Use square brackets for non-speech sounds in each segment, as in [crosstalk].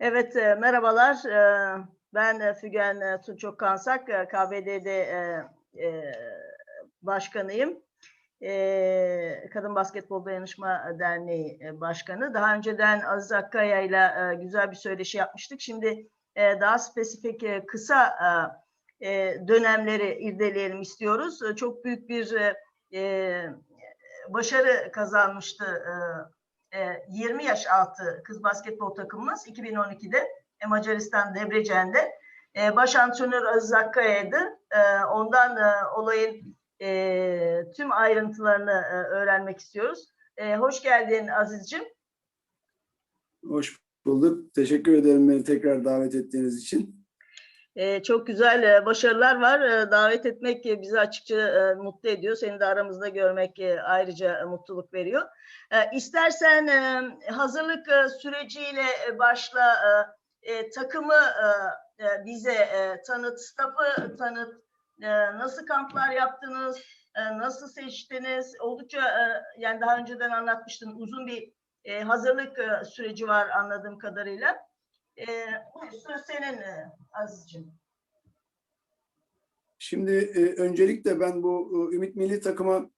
Evet, e, merhabalar. E, Ben e, Fügen Tunçok Kansak, KBD'de e, başkanıyım. Kadın Basketbol Dayanışma Derneği Başkanı. Daha önceden Aziz Akkaya ile güzel bir söyleşi yapmıştık. Şimdi daha spesifik kısa dönemleri irdeleyelim istiyoruz. Çok büyük bir başarı kazanmıştı 20 yaş altı kız basketbol takımımız 2012'de e, Macaristan Debrecen'de. E, baş antrenör Aziz Akkaya'ydı. E, ondan e, olayın e, tüm ayrıntılarını öğrenmek istiyoruz. Hoş geldin Aziz'cim. Hoş bulduk. Teşekkür ederim beni tekrar davet ettiğiniz için. E, çok güzel e, başarılar var. E, davet etmek e, bizi açıkça e, mutlu ediyor. Seni de aramızda görmek e, ayrıca e, mutluluk veriyor. E, istersen e, hazırlık e, süreciyle e, başla. E, e, takımı e, e, bize e, tanıt, staff'ı tanıt. E, nasıl kamplar yaptınız? E, nasıl seçtiniz? Oldukça e, yani daha önceden anlatmıştın. Uzun bir e, hazırlık e, süreci var anladığım kadarıyla. E, söz senin e, Aziz'cim. Şimdi e, öncelikle ben bu e, Ümit Milli Takıma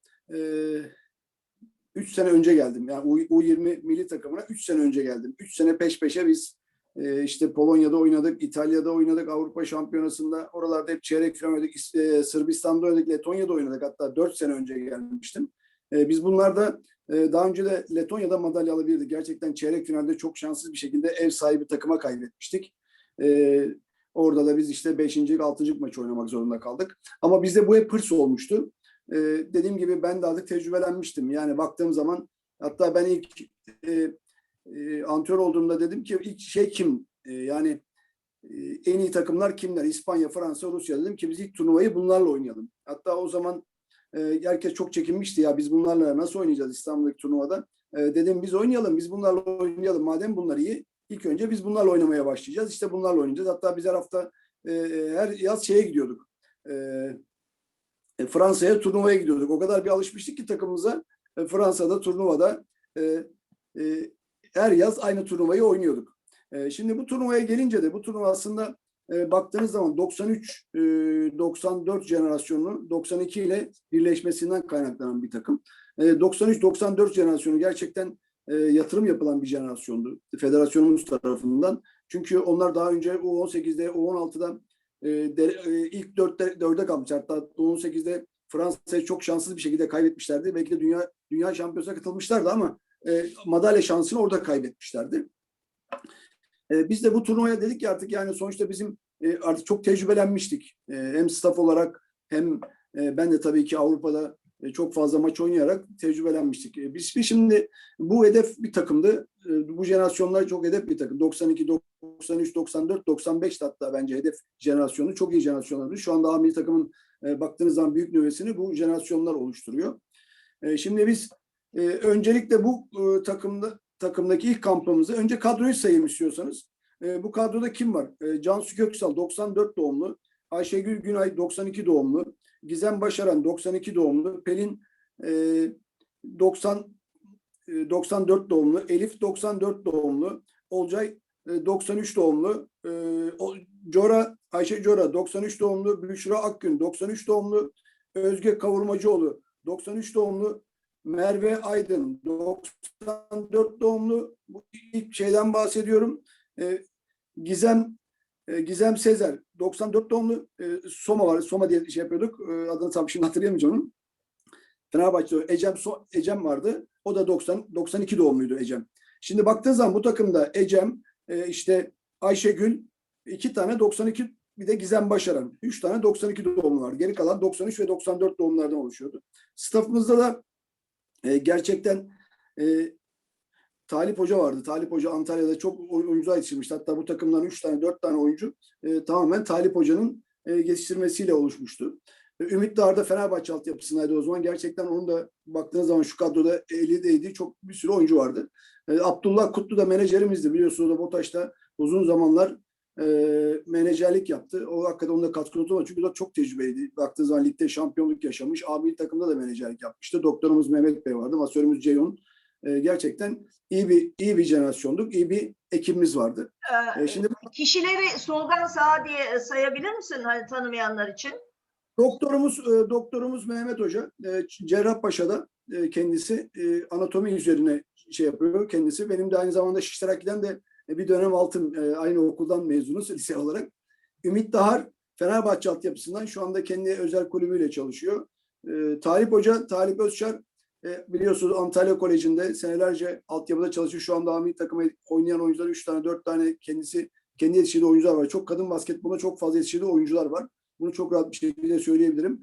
3 sene önce geldim. Yani U, U20 milli takımına 3 sene önce geldim. 3 sene peş peşe biz e, işte Polonya'da oynadık, İtalya'da oynadık, Avrupa Şampiyonası'nda oralarda hep çeyrek final oynadık, e, Sırbistan'da oynadık, Letonya'da oynadık. Hatta 4 sene önce gelmiştim. E, biz bunlarda e, daha önce de Letonya'da madalya alabilirdik. Gerçekten çeyrek finalde çok şanssız bir şekilde ev sahibi takıma kaybetmiştik. E, orada da biz işte 5. 6. maç oynamak zorunda kaldık. Ama bizde bu hep hırs olmuştu. E, dediğim gibi ben de artık tecrübelenmiştim. Yani baktığım zaman hatta ben ilk e, e, antrenör olduğumda dedim ki ilk şey kim? Yani e, en iyi takımlar kimler? İspanya, Fransa, Rusya dedim ki biz ilk turnuvayı bunlarla oynayalım. Hatta o zaman e, herkes çok çekinmişti ya biz bunlarla nasıl oynayacağız İstanbul'daki turnuvada? E, dedim biz oynayalım, biz bunlarla oynayalım. Madem bunlar iyi, ilk önce biz bunlarla oynamaya başlayacağız. İşte bunlarla oynayacağız. Hatta biz her hafta e, her yaz şeye gidiyorduk. E, e, Fransa'ya turnuvaya gidiyorduk. O kadar bir alışmıştık ki takımımıza. E, Fransa'da turnuvada e, e, her yaz aynı turnuvayı oynuyorduk. E, şimdi bu turnuvaya gelince de bu turnuva aslında e, baktığınız zaman 93 e, 94 jenerasyonu 92 ile birleşmesinden kaynaklanan bir takım. E, 93-94 jenerasyonu gerçekten e, yatırım yapılan bir jenerasyondu federasyonumuz tarafından. Çünkü onlar daha önce U18'de, U16'da e, de, e, ilk dörtte, dörde kalmış. Hatta U18'de Fransa'yı çok şanssız bir şekilde kaybetmişlerdi. Belki de dünya dünya şampiyonasına katılmışlardı ama e, madalya şansını orada kaybetmişlerdi. E, biz de bu turnuvaya dedik ki artık yani sonuçta bizim e, artık çok tecrübelenmiştik. E, hem staff olarak hem ben de tabii ki Avrupa'da çok fazla maç oynayarak tecrübelenmiştik. Biz, biz şimdi bu hedef bir takımdı. Bu jenerasyonlar çok hedef bir takım. 92, 93, 94, 95 hatta bence hedef jenerasyonu. Çok iyi jenerasyonlardı. Şu anda A milli takımın baktığınız zaman büyük nüvesini bu jenerasyonlar oluşturuyor. Şimdi biz e, öncelikle bu takımda takımdaki ilk kampımızı. Önce kadroyu sayayım istiyorsanız. E, bu kadroda kim var? E, Cansu Köksal 94 doğumlu, Ayşegül Günay 92 doğumlu, Gizem Başaran 92 doğumlu, Pelin e, 90 e, 94 doğumlu, Elif 94 doğumlu, Olcay e, 93 doğumlu, e, o- Cora Ayşe Cora 93 doğumlu, Büşra Akgün 93 doğumlu, Özge Kavurmacıoğlu 93 doğumlu, Merve Aydın 94 doğumlu. Bu ilk şeyden bahsediyorum. Ee, Gizem e, Gizem Sezer 94 doğumlu. Ee, Soma var. Soma diye şey yapıyorduk. Adını tam şimdi hatırlayamayacağım onun. Fenerbahçe'de Ecem So- Ecem vardı. O da 90 92 doğumluydu Ecem. Şimdi baktığın zaman bu takımda Ecem, e, işte Ayşegül, iki tane 92 bir de Gizem Başaran. Üç tane 92 doğumlu var. Geri kalan 93 ve 94 doğumlardan oluşuyordu. Staffımızda da e, gerçekten e, Talip Hoca vardı. Talip Hoca Antalya'da çok oy- oyuncular yetiştirmişti. Hatta bu takımdan 3 tane 4 tane oyuncu e, tamamen Talip Hoca'nın e, yetiştirmesiyle oluşmuştu. E, Ümit Dağar'da Fenerbahçe altyapısındaydı o zaman. Gerçekten onun da baktığınız zaman şu kadroda eli değdiği çok bir sürü oyuncu vardı. E, Abdullah Kutlu da menajerimizdi. Biliyorsunuz o da BOTAŞ'ta uzun zamanlar e, menajerlik yaptı. O hakikaten onda katkı var. Çünkü o da çok tecrübeliydi. Baktığınız zaman ligde şampiyonluk yaşamış. Abi takımda da menajerlik yapmıştı. Doktorumuz Mehmet Bey vardı. Masörümüz Ceyhun. e, gerçekten iyi bir iyi bir jenerasyonduk, iyi bir ekibimiz vardı. Ee, E, şimdi Kişileri soldan sağa diye sayabilir misin hani tanımayanlar için? Doktorumuz e, doktorumuz Mehmet Hoca e, Cerrahpaşa'da e, kendisi e, anatomi üzerine şey yapıyor kendisi. Benim de aynı zamanda Şişterak'tan de bir dönem altın e, aynı okuldan mezunuz lise olarak. Ümit Dahar Fenerbahçe altyapısından şu anda kendi özel kulübüyle çalışıyor. E, Talip Hoca, Talip Özçar e, biliyorsunuz Antalya Koleji'nde senelerce altyapıda çalışıyor. Şu anda milli takıma oynayan oyuncular 3 tane 4 tane kendisi kendi yetiştirdiği oyuncular var. Çok kadın basketbolda çok fazla yetiştirdiği oyuncular var. Bunu çok rahat bir şekilde söyleyebilirim.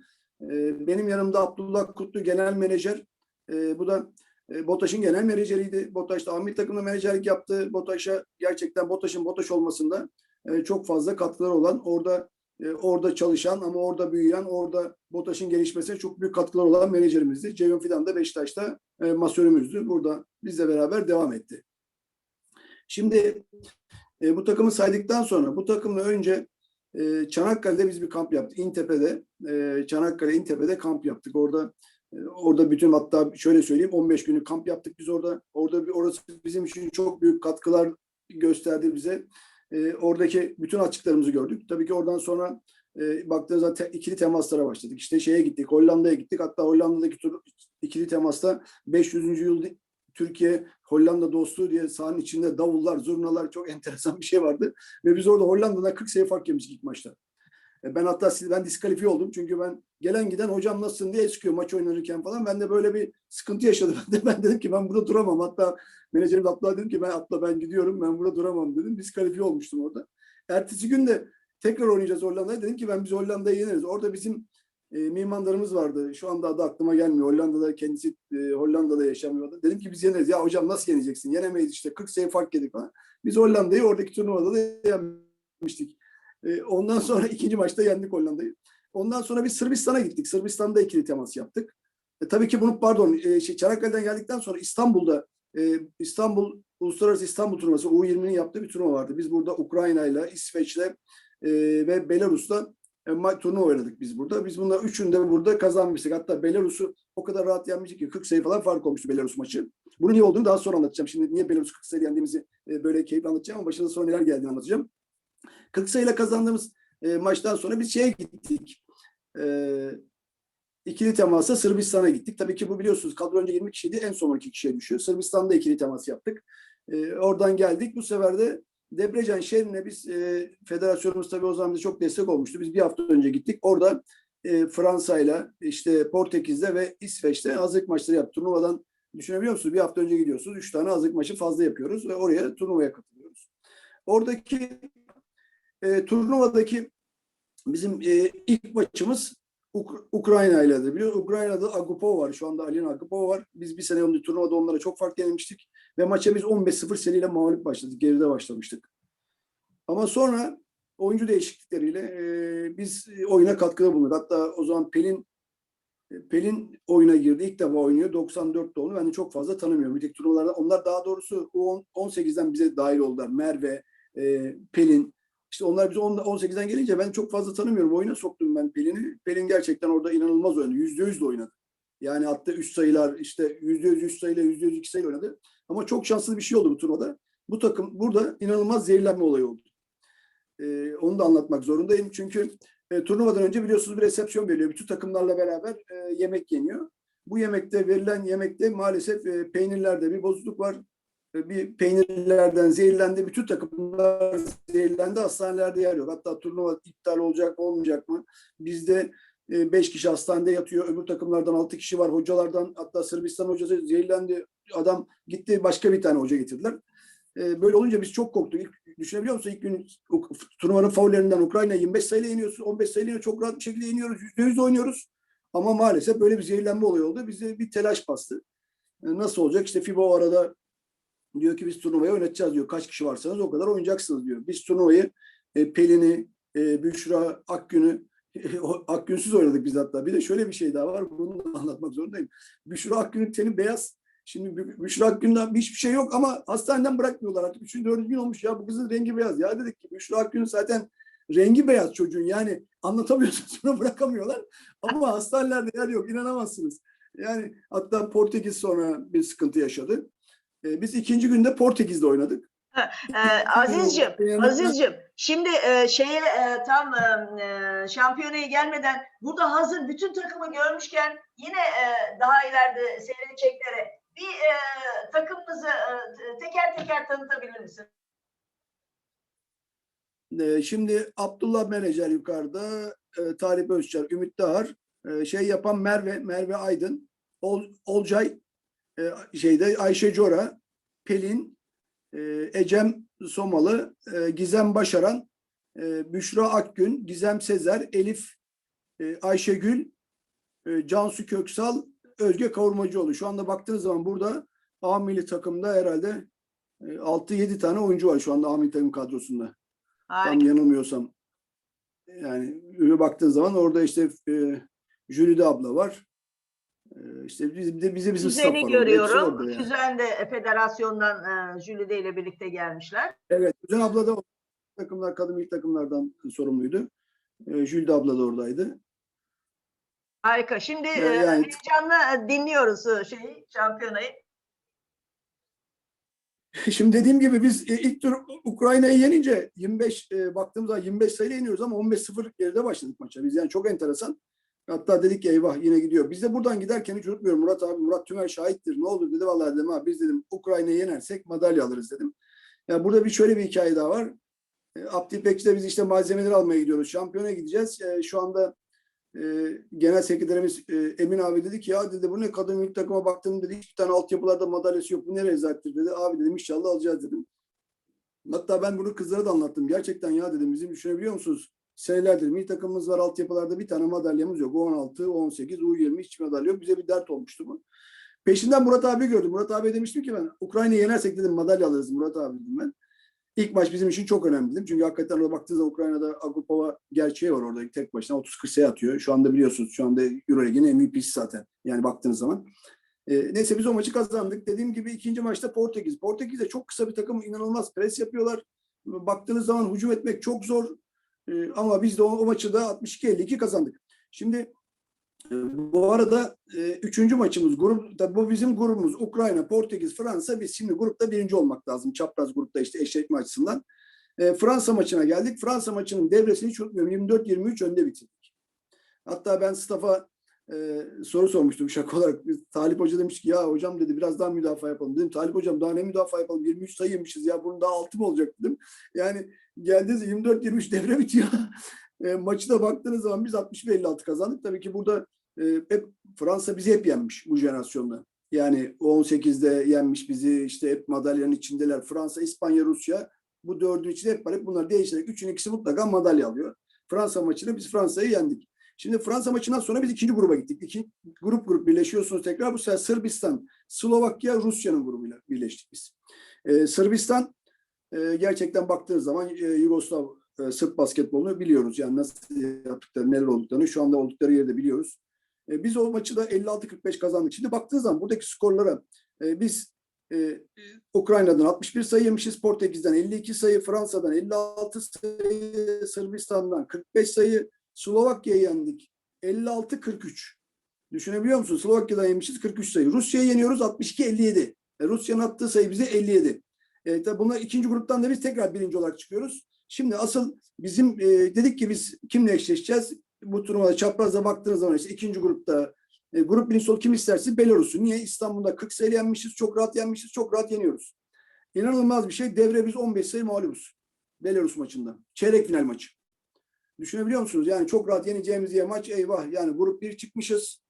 Benim yanımda Abdullah Kutlu genel menajer. Bu da e, BOTAŞ'ın genel menajeriydi. BOTAŞ'ta Amir takımda menajerlik yaptı. BOTAŞ'a gerçekten BOTAŞ'ın BOTAŞ olmasında e, çok fazla katkıları olan, orada e, orada çalışan ama orada büyüyen, orada BOTAŞ'ın gelişmesine çok büyük katkıları olan menajerimizdi. Ceyhun Fidan da Beşiktaş'ta e, masörümüzdü. Burada bizle beraber devam etti. Şimdi e, bu takımı saydıktan sonra bu takımla önce e, Çanakkale'de biz bir kamp yaptık. İntepe'de, e, Çanakkale İntepe'de kamp yaptık. Orada orada bütün hatta şöyle söyleyeyim 15 günlük kamp yaptık biz orada. Orada bir orası bizim için çok büyük katkılar gösterdi bize. E, oradaki bütün açıklarımızı gördük. Tabii ki oradan sonra e, baktığınızda te, ikili temaslara başladık. İşte şeye gittik, Hollanda'ya gittik. Hatta Hollanda'daki tur, ikili temasta 500. yıl Türkiye Hollanda dostluğu diye sahanın içinde davullar, zurnalar çok [laughs] enteresan bir şey vardı. Ve biz orada Hollanda'dan 40 sayı fark yemiştik ilk maçta. E, Ben hatta ben diskalifiye oldum çünkü ben gelen giden hocam nasılsın diye çıkıyor maç oynanırken falan. Ben de böyle bir sıkıntı yaşadım. [laughs] Ben de ben dedim ki ben burada duramam. Hatta menajerim Abdullah dedim ki ben Abdullah ben gidiyorum ben burada duramam dedim. Diskalifiye olmuştum orada. Ertesi gün de tekrar oynayacağız Hollanda'ya. Dedim ki ben biz Hollanda'yı yeneriz. Orada bizim e, mimandarımız vardı. Şu anda adı aklıma gelmiyor. Hollanda'da kendisi e, Hollanda'da yaşamıyordu. Dedim ki biz yeneriz. Ya hocam nasıl yeneceksin? Yenemeyiz işte. 40 sayı fark yedik falan. Biz Hollanda'yı oradaki turnuvada da yenmiştik. E, ondan sonra ikinci maçta yendik Hollanda'yı. Ondan sonra biz Sırbistan'a gittik. Sırbistan'da ikili temas yaptık. E, tabii ki bunu pardon e, şey, Çanakkale'den geldikten sonra İstanbul'da e, İstanbul Uluslararası İstanbul turnuvası U20'nin yaptığı bir turnuva vardı. Biz burada Ukrayna'yla, İsveç'le e, ve Belarus'ta e, turnuva oynadık biz burada. Biz bunlar üçünü de burada kazanmıştık. Hatta Belarus'u o kadar rahat yenmiştik ki 40 sayı falan fark olmuştu Belarus maçı. Bunun niye olduğunu daha sonra anlatacağım. Şimdi niye Belarus 40 sayı yendiğimizi e, böyle keyifli anlatacağım ama başında sonra neler geldiğini anlatacağım. 40 sayıyla kazandığımız e, maçtan sonra biz şeye gittik. E, ikili temasa Sırbistan'a gittik. Tabii ki bu biliyorsunuz kadro önce 20 kişiydi. En son 12 kişiye düşüyor. Sırbistan'da ikili temas yaptık. E, oradan geldik. Bu sefer de Debrecen şehrine biz e, federasyonumuz tabii o zaman bize çok destek olmuştu. Biz bir hafta önce gittik. Orada e, Fransa'yla, işte Portekiz'de ve İsveç'te hazırlık maçları yaptık. Turnuvadan düşünebiliyor musunuz? Bir hafta önce gidiyorsunuz. Üç tane hazırlık maçı fazla yapıyoruz ve oraya turnuvaya katılıyoruz. Oradaki e, turnuvadaki bizim e, ilk maçımız Uk- Ukrayna ile de biliyor. Ukrayna'da Agupov var. Şu anda Alina Agupov var. Biz bir sene önce turnuvada onlara çok fark yenilmiştik. Ve maça biz 15-0 seriyle mağlup başladık. Geride başlamıştık. Ama sonra oyuncu değişiklikleriyle e, biz oyuna katkıda bulunduk. Hatta o zaman Pelin Pelin oyuna girdi. İlk defa oynuyor. 94 doğumlu. Ben de çok fazla tanımıyorum. Bir tek turnuvalarda. Onlar daha doğrusu U18'den bize dahil oldular. Merve, e, Pelin. İşte onlar bize 10 18'den gelince ben çok fazla tanımıyorum. Oyuna soktum ben Pelin'i. Pelin gerçekten orada inanılmaz oynadı. Yüzde yüz de oynadı. Yani hatta üst sayılar işte yüzde yüz üç sayıyla yüzde yüz iki sayıyla oynadı. Ama çok şanslı bir şey oldu bu turnuvada. Bu takım burada inanılmaz zehirlenme olayı oldu. Ee, onu da anlatmak zorundayım. Çünkü e, turnuvadan önce biliyorsunuz bir resepsiyon veriliyor. Bütün takımlarla beraber e, yemek yeniyor. Bu yemekte verilen yemekte maalesef e, peynirlerde bir bozukluk var. E, bir peynirlerden zehirlendi. Bütün takımlar zehirlendi. Hastanelerde yer yok. Hatta turnuva iptal olacak mı olmayacak mı? Bizde e, beş kişi hastanede yatıyor. Öbür takımlardan altı kişi var. Hocalardan hatta Sırbistan hocası zehirlendi. Adam gitti başka bir tane hoca getirdiler. E, böyle olunca biz çok korktuk. İlk, düşünebiliyor musun? İlk gün turnuvanın faullerinden Ukrayna 25 sayıyla yeniyorsun. 15 sayıyla çok rahat bir şekilde yeniyoruz. %100 oynuyoruz. Ama maalesef böyle bir zehirlenme olayı oldu. Bize bir telaş bastı. E, nasıl olacak? İşte FIBA o arada diyor ki biz turnuvayı oynatacağız diyor. Kaç kişi varsanız o kadar oynayacaksınız diyor. Biz turnuvayı e, Pelin'i, e, Büşra, Akgün'ü [laughs] Akgünsüz oynadık biz hatta. Bir de şöyle bir şey daha var. Bunu da anlatmak zorundayım. Büşra Akgün'ün teni beyaz. Şimdi Bü- Büşra Akgün'den hiçbir şey yok ama hastaneden bırakmıyorlar artık. Üçüncü, dördüncü gün olmuş ya bu kızın rengi beyaz. Ya dedik ki Büşra Akgün'ün zaten rengi beyaz çocuğun yani anlatamıyorsun [laughs] sonra bırakamıyorlar. Ama hastanelerde yer yok inanamazsınız. Yani hatta Portekiz sonra bir sıkıntı yaşadı. E, biz ikinci günde Portekiz'de oynadık. Ee, Aziz'cim, Yani- Aziz'cim şimdi e, şeye e, tam e, e, şampiyonaya gelmeden burada hazır bütün takımı görmüşken yine e, daha ileride seyredeceklere bir e, takımımızı e, teker teker tanıtabilir misin? E, şimdi Abdullah Menajer yukarıda, e, Talip Özçar, Ümit Dağar, e, şey yapan Merve, Merve Aydın, Ol, Olcay, e, şeyde Ayşe Cora, Pelin, e, Ecem Somalı, e, Gizem Başaran, e, Büşra Akgün, Gizem Sezer, Elif e, Ayşegül, e, Cansu Köksal, Özge Kavurmacıoğlu. Şu anda baktığınız zaman burada A milli takımda herhalde e, 6-7 tane oyuncu var şu anda A milli takım kadrosunda. Tam Harika. yanılmıyorsam. Yani öyle baktığın zaman orada işte e, Jülide abla var. E, işte biz, bize, bize bizim var. Hepsi görüyorum. yani. Füzen de federasyondan e, Jülide ile birlikte gelmişler. Evet. Füzen abla da takımlar, kadın ilk takımlardan sorumluydu. E, Jülide abla da oradaydı. Harika. Şimdi Ya- e, yani- heyecanla dinliyoruz e, şeyi, şampiyonayı. [laughs] Şimdi dediğim gibi biz e, ilk tur Ukrayna'yı yenince 25 e, baktığımız zaman 25 sayıyla yeniyoruz ama 15-0 geride başladık maça. Biz yani çok enteresan. Hatta dedik ki eyvah yine gidiyor. Biz de buradan giderken hiç unutmuyorum Murat abi Murat Tümer şahittir. Ne olur dedi vallahi dedim ha biz dedim Ukrayna'yı yenersek madalya alırız dedim. Ya burada bir şöyle bir hikaye daha var. E, Abdi İpekçi'de biz işte malzemeleri almaya gidiyoruz. Şampiyona gideceğiz. E, şu anda e, genel sekreterimiz e, Emin abi dedi ki ya dedi bu ne kadın milli takıma baktım dedi hiçbir tane altyapılarda madalyası yok bu ne rezalettir dedi. Abi dedim inşallah alacağız dedim. Hatta ben bunu kızlara da anlattım. Gerçekten ya dedim bizim düşünebiliyor musunuz? Senelerdir milli takımımız var altyapılarda bir tane madalyamız yok. 16, 18, U20 hiç madalya yok. Bize bir dert olmuştu bu. Peşinden Murat abi gördüm. Murat abi demiştim ki ben Ukrayna'yı yenersek dedim madalya alırız Murat abi dedim ben. İlk maç bizim için çok önemli dedim. Çünkü hakikaten orada baktığınız zaman Ukrayna'da Agupova gerçeği var orada tek başına 30-40 sayı atıyor. Şu anda biliyorsunuz şu anda Euroleague'in MVP'si zaten. Yani baktığınız zaman. E, neyse biz o maçı kazandık. Dediğim gibi ikinci maçta Portekiz. Portekiz de çok kısa bir takım inanılmaz pres yapıyorlar. Baktığınız zaman hücum etmek çok zor. E, ama biz de o, o maçı da 62-52 kazandık. Şimdi e, bu arada e, üçüncü maçımız grup bu bizim grubumuz Ukrayna, Portekiz, Fransa. Biz şimdi grupta birinci olmak lazım. Çapraz grupta işte eşleşme açısından. E, Fransa maçına geldik. Fransa maçının devresini hiç unutmuyorum. 24-23 önde bitirdik. Hatta ben staff'a e, soru sormuştum şaka olarak. Talip Hoca demiş ki ya hocam dedi biraz daha müdafaa yapalım. Dedim Talip Hocam daha ne müdafaa yapalım? 23 sayı yemişiz ya bunun daha 6 mı olacak dedim. Yani geldiğiniz 24-23 devre bitiyor. [laughs] e, maçı da baktığınız zaman biz 61-56 kazandık. Tabii ki burada e, hep Fransa bizi hep yenmiş bu jenerasyonda. Yani 18'de yenmiş bizi işte hep madalyanın içindeler. Fransa, İspanya, Rusya bu dördü için hep var. Hep bunlar değiştirerek üçün ikisi mutlaka madalya alıyor. Fransa maçında biz Fransa'yı yendik. Şimdi Fransa maçından sonra biz ikinci gruba gittik. İki, grup grup birleşiyorsunuz tekrar. Bu sefer Sırbistan, Slovakya, Rusya'nın grubuyla birleştik biz. Ee, Sırbistan e, gerçekten baktığınız zaman e, Yugoslav e, Sırp basketbolunu biliyoruz. Yani nasıl yaptıkları, neler olduklarını şu anda oldukları yerde biliyoruz. E, biz o maçı da 56-45 kazandık. Şimdi baktığınız zaman buradaki skorlara e, biz e, Ukrayna'dan 61 sayı yemişiz, Portekiz'den 52 sayı, Fransa'dan 56 sayı, Sırbistan'dan 45 sayı, Slovakya'yı yendik 56-43. Düşünebiliyor musun? Slovakya'dan yemişiz 43 sayı. Rusya'yı yeniyoruz 62-57. E, Rusya'nın attığı sayı bize 57. E, bunlar ikinci gruptan da biz tekrar birinci olarak çıkıyoruz. Şimdi asıl bizim e, dedik ki biz kimle eşleşeceğiz? Bu turnuvada çaprazda baktığınız zaman işte ikinci grupta e, grup birincisi ol kim isterse Belarus'u. Niye? İstanbul'da 40 sayı yenmişiz, çok rahat yenmişiz, çok rahat yeniyoruz. İnanılmaz bir şey. Devre biz 15 sayı mağlubuz. Belarus maçında. Çeyrek final maçı. Düşünebiliyor musunuz? Yani çok rahat yeneceğimiz diye maç eyvah. Yani grup bir çıkmışız.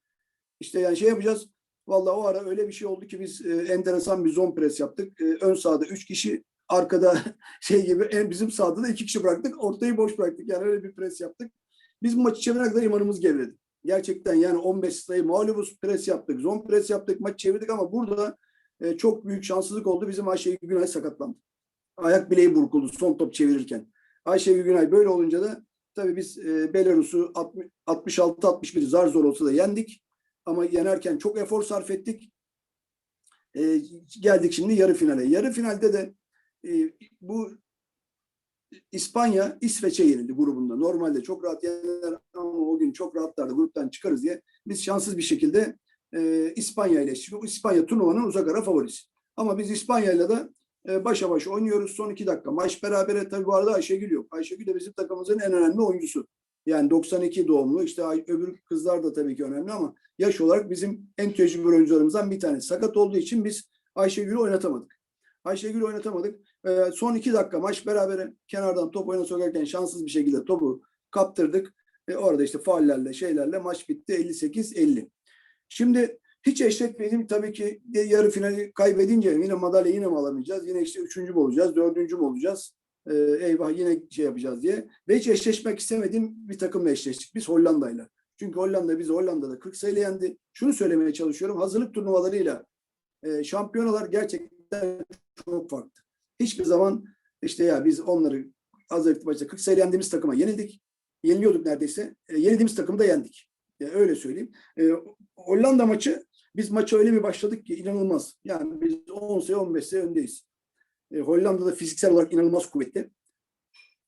İşte yani şey yapacağız. Vallahi o ara öyle bir şey oldu ki biz e, enteresan bir zone press yaptık. E, ön sahada üç kişi, arkada [laughs] şey gibi en bizim sahada da iki kişi bıraktık. Ortayı boş bıraktık. Yani öyle bir pres yaptık. Biz maçı çevirene kadar imanımız gevredi. Gerçekten yani 15 sayı mağlubuz pres yaptık. Zone pres yaptık. Maçı çevirdik ama burada e, çok büyük şanssızlık oldu. Bizim Ayşe Günay sakatlandı. Ayak bileği burkuldu son top çevirirken. Ayşe Günay böyle olunca da tabii biz e, Belarus'u 66-61 zar zor olsa da yendik. Ama yenerken çok efor sarf ettik. E, geldik şimdi yarı finale. Yarı finalde de e, bu İspanya İsveç'e yenildi grubunda. Normalde çok rahat yener ama o gün çok rahatlardı gruptan çıkarız diye. Biz şanssız bir şekilde e, İspanya ile. İspanya turnuvanın uzak ara favorisi. Ama biz İspanya'yla da e, başa baş oynuyoruz. Son iki dakika. Maç berabere tabii bu arada Ayşegül yok. Ayşegül de bizim takımımızın en önemli oyuncusu. Yani 92 doğumlu. İşte öbür kızlar da tabii ki önemli ama yaş olarak bizim en tecrübeli oyuncularımızdan bir tanesi. Sakat olduğu için biz Ayşegül'ü oynatamadık. Ayşegül'ü oynatamadık. Ee, son iki dakika maç berabere kenardan top oyuna sokarken şanssız bir şekilde topu kaptırdık. E, orada işte faullerle şeylerle maç bitti 58-50. Şimdi hiç eşletmediğim tabii ki yarı finali kaybedince yine madalya yine mi alamayacağız? Yine işte üçüncü mü olacağız? Dördüncü mü olacağız? Ee, eyvah yine şey yapacağız diye. Ve hiç eşleşmek istemediğim bir takımla eşleştik. Biz Hollanda'yla. Çünkü Hollanda bizi Hollanda'da 40 sayıyla yendi. Şunu söylemeye çalışıyorum. Hazırlık turnuvalarıyla e, şampiyonalar gerçekten çok farklı. Hiçbir zaman işte ya biz onları hazırlık maçta 40 sayıyla yendiğimiz takıma yenildik. Yeniliyorduk neredeyse. E, yenildiğimiz takımı da yendik. Öyle söyleyeyim. E, Hollanda maçı biz maça öyle bir başladık ki inanılmaz. Yani biz 10 sayı 15 sayı öndeyiz. E, Hollanda'da fiziksel olarak inanılmaz kuvvetli.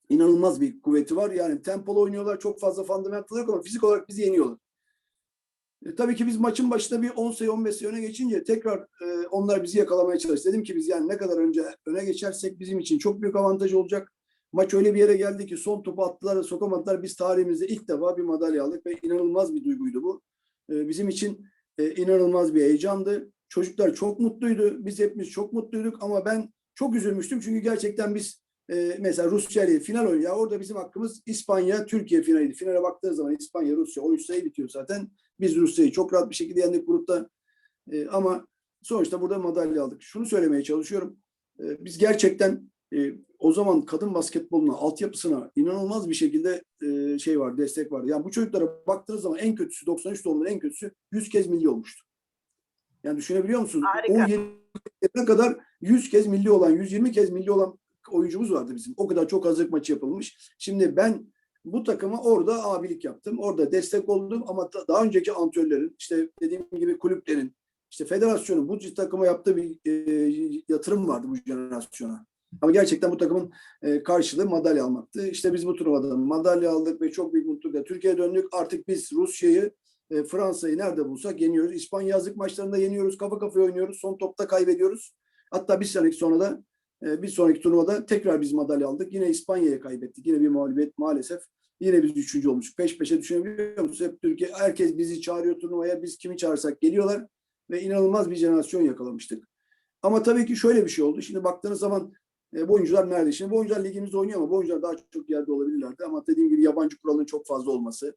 İnanılmaz bir kuvveti var. Yani tempolu oynuyorlar. Çok fazla fundamental yok ama fizik olarak bizi yeniyorlar. E, tabii ki biz maçın başında bir 10 sayı 15 sayı öne geçince tekrar e, onlar bizi yakalamaya çalıştı. Dedim ki biz yani ne kadar önce öne geçersek bizim için çok büyük avantaj olacak. Maç öyle bir yere geldi ki son topu attılar sokamadılar. Biz tarihimizde ilk defa bir madalya aldık ve inanılmaz bir duyguydu bu. E, bizim için e, inanılmaz bir heyecandı. Çocuklar çok mutluydu. Biz hepimiz çok mutluyduk ama ben çok üzülmüştüm çünkü gerçekten biz e, mesela Rusya ile final oynuyor. Orada bizim hakkımız İspanya, Türkiye finaliydi. Finale baktığı zaman İspanya, Rusya 13 sayı bitiyor zaten. Biz Rusya'yı çok rahat bir şekilde yendik grupta. E, ama sonuçta burada madalya aldık. Şunu söylemeye çalışıyorum. E, biz gerçekten e, o zaman kadın basketboluna, altyapısına inanılmaz bir şekilde e, şey var, destek var. Yani bu çocuklara baktığınız zaman en kötüsü 93 doğumlu en kötüsü 100 kez milli olmuştu. Yani düşünebiliyor musunuz? Harika. 17 kadar 100 kez milli olan, 120 kez milli olan oyuncumuz vardı bizim. O kadar çok hazırlık maçı yapılmış. Şimdi ben bu takıma orada abilik yaptım. Orada destek oldum ama da- daha önceki antrenörlerin, işte dediğim gibi kulüplerin, işte federasyonun bu takıma yaptığı bir e, yatırım vardı bu jenerasyona. Ama gerçekten bu takımın e, karşılığı madalya almaktı. İşte biz bu turnuvada madalya aldık ve çok büyük mutlulukla Türkiye'ye döndük. Artık biz Rusya'yı, e, Fransa'yı nerede bulsak yeniyoruz. İspanya yazlık maçlarında yeniyoruz. Kafa kafaya oynuyoruz. Son topta kaybediyoruz. Hatta bir sonraki sonra da e, bir sonraki turnuvada tekrar biz madalya aldık. Yine İspanya'ya kaybettik. Yine bir mağlubiyet maalesef. Yine biz üçüncü olmuştuk. Peş peşe düşünebiliyor musunuz? Hep Türkiye, herkes bizi çağırıyor turnuvaya. Biz kimi çağırsak geliyorlar. Ve inanılmaz bir jenerasyon yakalamıştık. Ama tabii ki şöyle bir şey oldu. Şimdi baktığınız zaman e, bu oyuncular nerede? Şimdi bu oyuncular ligimizde oynuyor ama bu oyuncular daha çok yerde olabilirlerdi. Ama dediğim gibi yabancı kuralının çok fazla olması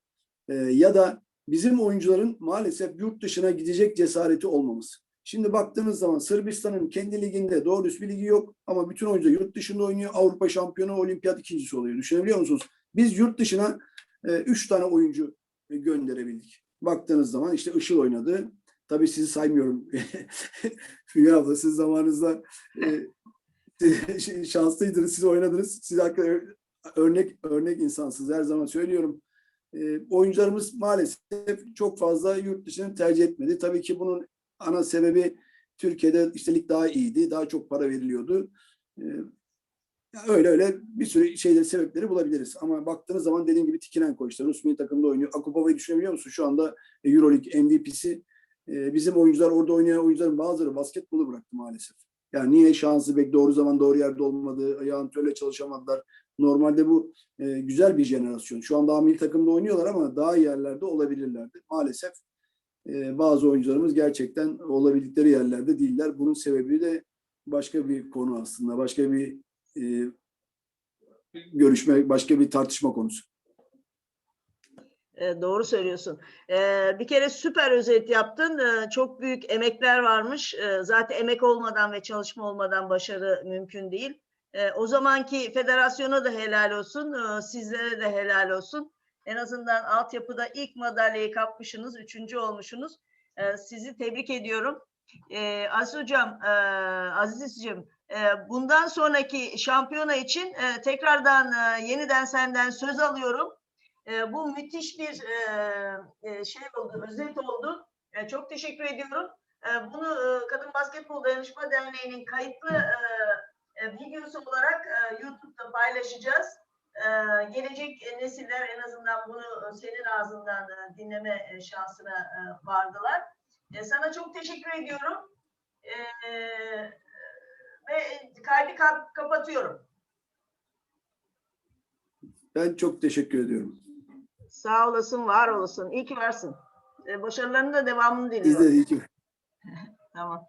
e, ya da bizim oyuncuların maalesef yurt dışına gidecek cesareti olmaması. Şimdi baktığınız zaman Sırbistan'ın kendi liginde doğru bir ligi yok ama bütün oyuncular yurt dışında oynuyor. Avrupa şampiyonu, olimpiyat ikincisi oluyor. Düşünebiliyor musunuz? Biz yurt dışına e, üç tane oyuncu e, gönderebildik. Baktığınız zaman işte Işıl oynadı. Tabii sizi saymıyorum. [laughs] Füge abla siz zamanınızda e, [laughs] şanslıydınız. Siz oynadınız. Siz hakikaten örnek örnek insansınız. Her zaman söylüyorum. E, oyuncularımız maalesef çok fazla yurt dışını tercih etmedi. Tabii ki bunun ana sebebi Türkiye'de işte daha iyiydi. Daha çok para veriliyordu. E, öyle öyle bir sürü şeyleri sebepleri bulabiliriz. Ama baktığınız zaman dediğim gibi Tikinenko işte Rus milli takımda oynuyor. Akupova'yı düşünebiliyor musun? Şu anda Euroleague MVP'si. E, bizim oyuncular orada oynayan oyuncuların bazıları basketbolu bıraktı maalesef. Yani niye şansı bek doğru zaman doğru yerde olmadı, ayağın töle çalışamadılar. Normalde bu e, güzel bir jenerasyon. Şu anda milli takımda oynuyorlar ama daha iyi yerlerde olabilirlerdi. Maalesef e, bazı oyuncularımız gerçekten olabildikleri yerlerde değiller. Bunun sebebi de başka bir konu aslında. Başka bir e, görüşme, başka bir tartışma konusu. E, doğru söylüyorsun. E, bir kere süper özet yaptın. E, çok büyük emekler varmış. Zaten emek olmadan ve çalışma olmadan başarı mümkün değil. O zamanki federasyona da helal olsun. Sizlere de helal olsun. En azından altyapıda ilk madalyayı kapmışsınız. Üçüncü olmuşsunuz. Sizi tebrik ediyorum. E, Aziz Hocam, e, Aziz'cim e, bundan sonraki şampiyona için e, tekrardan e, yeniden senden söz alıyorum. E, bu müthiş bir e, e, şey oldu, özet oldu. E, çok teşekkür ediyorum. Bunu Kadın Basketbol Dayanışma Derneği'nin kayıtlı videosu olarak e, YouTube'da paylaşacağız. Gelecek nesiller en azından bunu senin ağzından dinleme şansına vardılar. Sana çok teşekkür ediyorum. Ve kaydı kap- kapatıyorum. Ben çok teşekkür ediyorum. Sağ olasın, var olasın. İyi ki varsın. E, başarılarının da devamını diliyorum. de iyi ki [laughs] Tamam.